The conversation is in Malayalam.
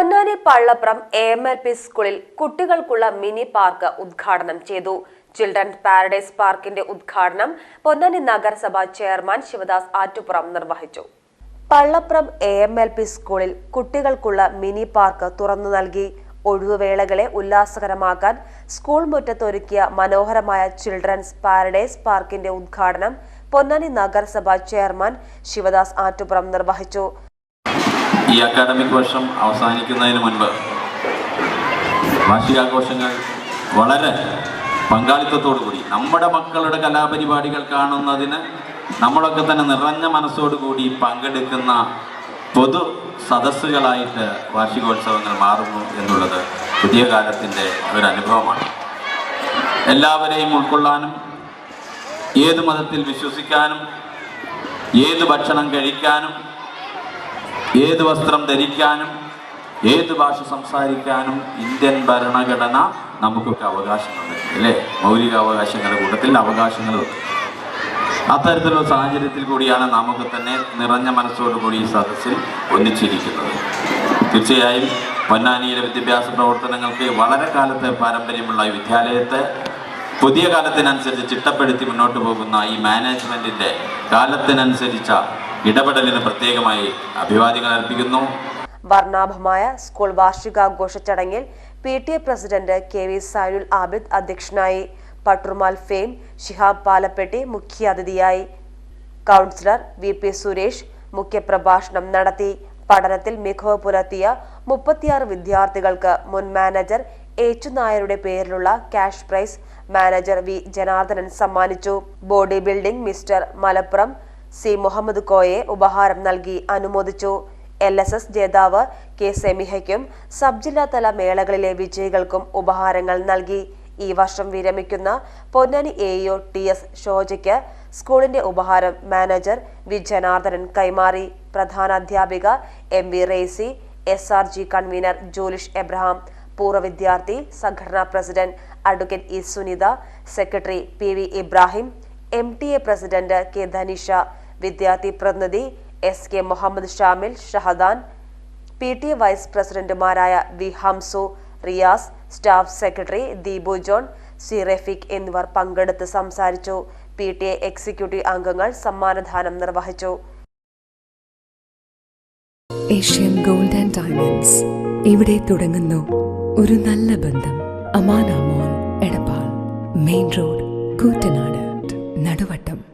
Ponnani Pallapram A M L P സ്കൂളിൽ കുട്ടികൾക്കുള്ള മിനി പാർക്ക് ഉദ്ഘാടനം ചെയ്തു. ചിൽഡ്രൻ പാരഡൈസ് പാർക്കിന്റെ ഉദ്ഘാടനം പൊന്നാനി നഗരസഭാ ചെയർമാൻ ശിവദാസ് ആറ്റുപുറം നിർവഹിച്ചു. Pallapram A M L P സ്കൂളിൽ കുട്ടികൾക്കുള്ള മിനി പാർക്ക് തുറന്നു നൽകി. ഒഴിവുവേളകളെ ഉല്ലാസകരമാക്കാൻ സ്കൂൾ മുറ്റത്ത് ഒരുക്കിയ മനോഹരമായ ചിൽഡ്രൻസ് പാരഡൈസ് പാർക്കിന്റെ ഉദ്ഘാടനം പൊന്നാനി നഗരസഭാ ചെയർമാൻ ശിവദാസ് ആറ്റുപുറം നിർവഹിച്ചു. ഈ അക്കാഡമിക് വർഷം അവസാനിക്കുന്നതിന് മുൻപ് വാർഷികാഘോഷങ്ങൾ വളരെ പങ്കാളിത്തത്തോടുകൂടി നമ്മുടെ മക്കളുടെ കലാപരിപാടികൾ കാണുന്നതിന് നമ്മളൊക്കെ തന്നെ നിറഞ്ഞ മനസ്സോടുകൂടി പങ്കെടുക്കുന്ന പൊതു സദസ്സുകളായിട്ട് വാർഷികോത്സവങ്ങൾ മാറുന്നു എന്നുള്ളത് പുതിയ കാലത്തിന്റെ ഒരു അനുഭവമാണ്. എല്ലാവരെയും ഉൾക്കൊള്ളാനും ഏത് മതത്തിൽ വിശ്വസിക്കാനും ഏത് ഭക്ഷണം കഴിക്കാനും ഏത് വസ്ത്രം ധരിക്കാനും ഏത് ഭാഷ സംസാരിക്കാനും ഇന്ത്യൻ ഭരണഘടന നമുക്കൊക്കെ അവകാശങ്ങളുണ്ട് അല്ലേ? മൗലിക അവകാശങ്ങളുടെ കൂട്ടത്തിൽ അവകാശങ്ങളുണ്ട് അത്തരത്തിലുള്ള സാഹചര്യത്തിൽ കൂടിയാണ് നമുക്ക് തന്നെ നിറഞ്ഞ മനസ്സോടുകൂടി ഈ സദസ്സിൽ ഒന്നിച്ചിരിക്കുന്നത്. തീർച്ചയായും പൊന്നാനിയിലെ വിദ്യാഭ്യാസ പ്രവർത്തനങ്ങൾക്ക് വളരെ കാലത്തെ പാരമ്പര്യമുള്ള വിദ്യാലയത്തെ പുതിയ കാലത്തിനനുസരിച്ച് ചിട്ടപ്പെടുത്തി മുന്നോട്ട് പോകുന്ന ഈ മാനേജ്മെന്റിന്റെ കാലത്തിനനുസരിച്ച ഇടപെടലിന് പ്രത്യേകമായി അഭിവാദ്യങ്ങൾ അർപ്പിക്കുന്നു. വർണാഭമായ സ്കൂൾ വാർഷികാഘോഷ ചടങ്ങിൽ P T A president K V Sainul Abid അധ്യക്ഷനായി പട്ടുർമാൽ ഫെയിം ഷിഹാബ് പാലപ്പെട്ടി മുഖ്യാതിഥിയായി കൗൺസിലർ വി പി സുരേഷ് മുഖ്യപ്രഭാഷണം നടത്തി. പഠനത്തിൽ മികവ് പുലർത്തിയ മുപ്പത്തിയാറ് വിദ്യാർത്ഥികൾക്ക് മുൻ മാനേജർ ഏച്ചുനായരുടെ പേരിലുള്ള cash prize manager V Janardhanan സമ്മാനിച്ചു. Body building mister Malappuram C Muhammad കോയെ ഉപഹാരം നൽകി അനുമോദിച്ചു. എൽ എസ് എസ് ജേതാവ് കെ സെമിഹയ്ക്കും സബ് ജില്ലാതല മേളകളിലെ വിജയികൾക്കും ഉപഹാരങ്ങൾ നൽകി. ഈ വർഷം വിരമിക്കുന്ന Ponnani A EO T S ഷോജയ്ക്ക് സ്കൂളിന്റെ ഉപഹാരം മാനേജർ വി ജനാർദ്ദനൻ കൈമാറി. പ്രധാന അധ്യാപിക M V Resi S R G convener Jolish Abraham പൂർവ വിദ്യാർത്ഥി സംഘടനാ president advocate E Sunitha secretary P V Ibrahim M T A president K Dhanisha വിദ്യാർത്ഥി പ്രതിനിധി S K Muhammad Shamil Shahdan P T A vice പ്രസിഡന്റുമാരായ V Hamsu Riyas staff secretary Deepu John C Rafeeq എന്നിവർ പങ്കെടുത്ത് സംസാരിച്ചു. പി ടി എ എക്സിക്യൂട്ടീവ് അംഗങ്ങൾ സമ്മാനദാനം നിർവഹിച്ചു. Asian gold and diamonds. ഇവിടെ തുടങ്ങുന്നു ഒരു നല്ല ബന്ധം. അമാനാമോൾ Edappal. Main road Koottanad. Naduvattom.